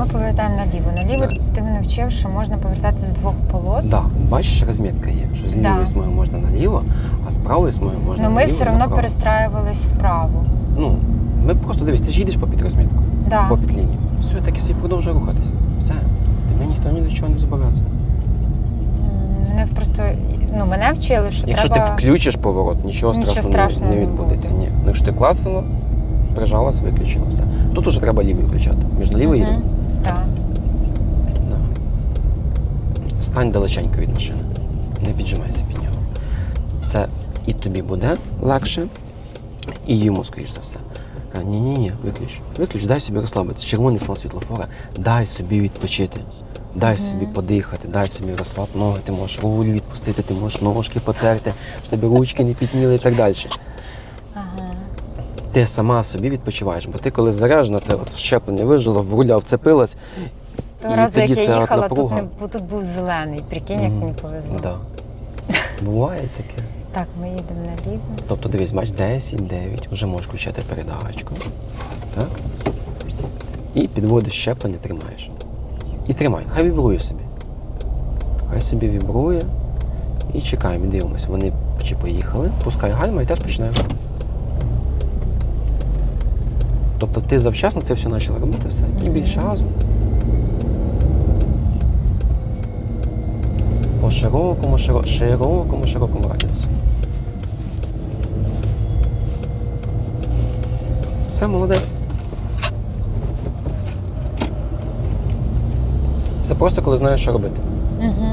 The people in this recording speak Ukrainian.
ми повертаємо наліво. Наліво Да. ти мене вчив, що можна повертати з двох полос. Да, бачиш, розмітка є, що з Да. лівої смуги можна наліво, а з правої смуги можна Ну ми все одно перестраювались вправо. Ну, ми просто дивись, ти ж їдеш по підрозмітку, Да. по підлінії. Все, так і собі продовжує рухатись. Все. Тебе ніхто ні до чого не зобов'язує. Мене просто ну мене вчили, що Якщо треба. ти включиш поворот, нічого, Нічого страшного, страшного не, відбудеться. Ні. Ну, якщо ти клацнула, прижалась, виключила все. Тут уже треба лівий включати. Між наліво Мгм. їдемо. Так. Да. Стань далеченько від машини. Не піджимайся під нього. Це і тобі буде легше, і йому, скоріш за все. Ні, ні, ні, виключ. Виключ, дай собі розслабитися. Червоний сигнал світлофора, дай собі відпочити. Дай собі подихати, дай собі розслаб ноги, ти можеш руль відпустити, ти можеш ножки потерти, щоб ручки не пітніли і так далі. Ти сама собі відпочиваєш, бо ти коли заряджена, це от щеплення вижила, в руля вцепилась. Того І разу, як тоді я це от їхала, тут, напруга. не, тут був зелений. Прикинь, як Мгм. мені повезло. Да. Буває таке. Так, ми їдемо на наліво. Тобто дивись, бач 10, 9, вже можеш включати передачку. Так? І підводиш щеплення, тримаєш. І тримай, хай вібрує собі. Хай собі вібрує. І чекаємо, дивимося. Вони чи поїхали, пускай гальма і теж починає. Тобто ти завчасно це все почала робити все. І більше газу. По широкому, широ- широкому, широкому радіусу. Все, молодець. Це просто коли знаєш, що робити. Угу.